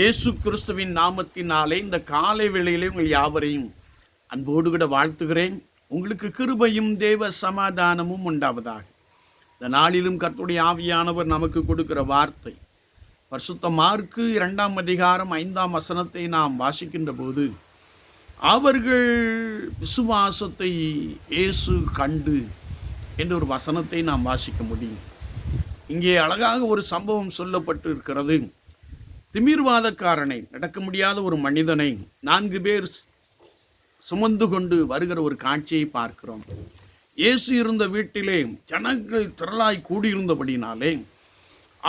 இயேசு கிறிஸ்துவின் நாமத்தினாலே இந்த காலை வேளையிலே உங்கள் யாவரையும் அன்போடு கூட வாழ்த்துகிறேன். உங்களுக்கு கிருபையும் தேவ சமாதானமும் உண்டாவதாக. இந்த நாளிலும் கர்த்துடைய ஆவியானவர் நமக்கு கொடுக்கிற வார்த்தை. பரிசுத்த மார்க்கு இரண்டாம் அதிகாரம் ஐந்தாம் வசனத்தை நாம் வாசிக்கின்ற போது அவர்கள் விசுவாசத்தை இயேசு கண்டு என்ற ஒரு வசனத்தை நாம் வாசிக்க முடியும். இங்கே அழகாக ஒரு சம்பவம் சொல்லப்பட்டு இருக்கிறது திமிர்வாதக்காரனை நடக்க முடியாத ஒரு மனிதனை நான்கு பேர் சுமந்து கொண்டு வருகிற ஒரு காட்சியை பார்க்கிறோம். இயேசு இருந்த வீட்டிலே ஜனங்கள் திரளாய் கூடியிருந்தபடினாலே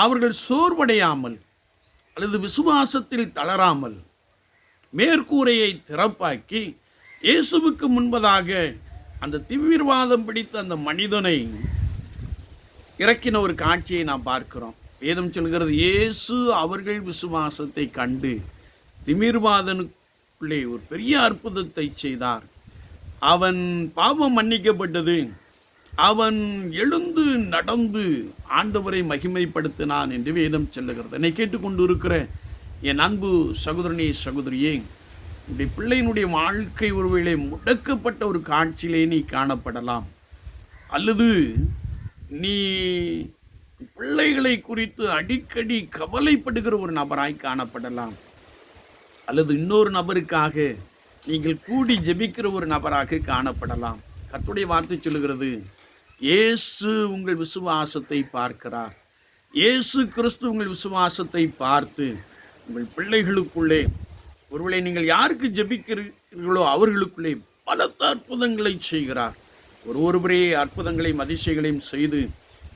அவர்கள் சோர்வடையாமல் அல்லது விசுவாசத்தில் தளராமல் மேற்கூரையை திறப்பாக்கி இயேசுவுக்கு முன்பதாக அந்த திவிர்வாதம் பிடித்த அந்த மனிதனை இறக்கின ஒரு காட்சியை நாம் பார்க்கிறோம். வேதம் சொல்கிறது இயேசு அவர்கள் விசுவாசத்தை கண்டு திமிர்வாதனுக்குள்ளே ஒரு பெரிய அற்புதத்தை செய்தார். அவன் பாவம் மன்னிக்கப்பட்டது. அவன் எழுந்து நடந்து ஆண்டவரை மகிமைப்படுத்தினான் என்று வேதம் சொல்லுகிறது. என்னை கேட்டுக்கொண்டு இருக்கிற என் அன்பு சகோதரனே சகோதரியே உடைய பிள்ளையினுடைய வாழ்க்கை ஒருவேளை முடக்கப்பட்ட ஒரு காட்சியிலே நீ காணப்படலாம். அல்லது நீ பிள்ளைகளை குறித்து அடிக்கடி கவலைப்படுகிற ஒரு நபராய் காணப்படலாம். அல்லது இன்னொரு நபருக்காக நீங்கள் கூடி ஜெபிக்கிற ஒரு நபராக காணப்படலாம். கத்துடைய வார்த்தை சொல்லுகிறது இயேசு உங்கள் விசுவாசத்தை பார்க்கிறார். இயேசு கிறிஸ்து உங்கள் விசுவாசத்தை பார்த்து உங்கள் பிள்ளைகளுக்குள்ளே ஒருவேளை நீங்கள் யாருக்கு ஜெபிக்கிறீர்களோ அவர்களுக்குள்ளே பலத்த அற்புதங்களை செய்கிறார். ஒரு ஒருவரே அற்புதங்களையும் அதிசயங்களையும் செய்து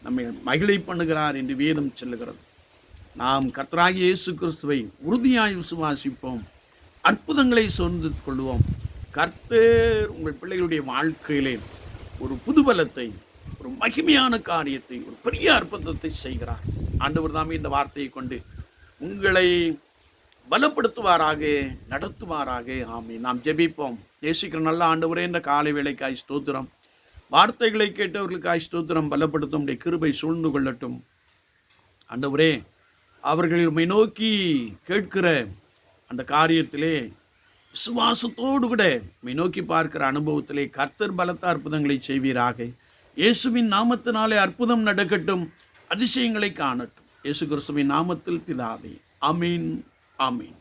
நம்மை மகிழை பண்ணுகிறார் என்று வேதம் சொல்லுகிறது. நாம் கர்த்தராகிய இயேசு கிறிஸ்துவை உறுதியாய் விசுவாசிப்போம். அற்புதங்களை சொந்து கொள்வோம். கர்த்தர் உங்கள் பிள்ளைகளுடைய வாழ்க்கையிலே ஒரு புதுபலத்தை ஒரு மகிமையான காரியத்தை ஒரு பெரிய அற்புதத்தை செய்கிறார். ஆண்டவர் தாமே இந்த வார்த்தையை கொண்டு உங்களை பலப்படுத்துவாராக நடத்துவாராக. ஆமே நாம் ஜெபிப்போம். நேசிக்கிற நல்ல ஆண்டவரே என்ற காலை வேலைக்காய் ஸ்தோத்திரம். வார்த்தைகளை கேட்டவர்களுக்காய் ஸ்தோத்திரம் பலப்படுத்தும் உடைய கிருபை சூழ்ந்து கொள்ளட்டும். ஆண்டவரே அவர்கள் உண்மை நோக்கி கேட்கிற அந்த காரியத்திலே விசுவாசத்தோடு கூட உண்மை நோக்கி பார்க்கிற அனுபவத்திலே கர்த்தர் பலத்த அற்புதங்களை செய்வீராக. இயேசுவின் நாமத்தினாலே அற்புதம் நடக்கட்டும் அதிசயங்களை காணட்டும். இயேசு கிறிஸ்துவின் நாமத்தில் பிதாவே அமீன் ஆமீன்.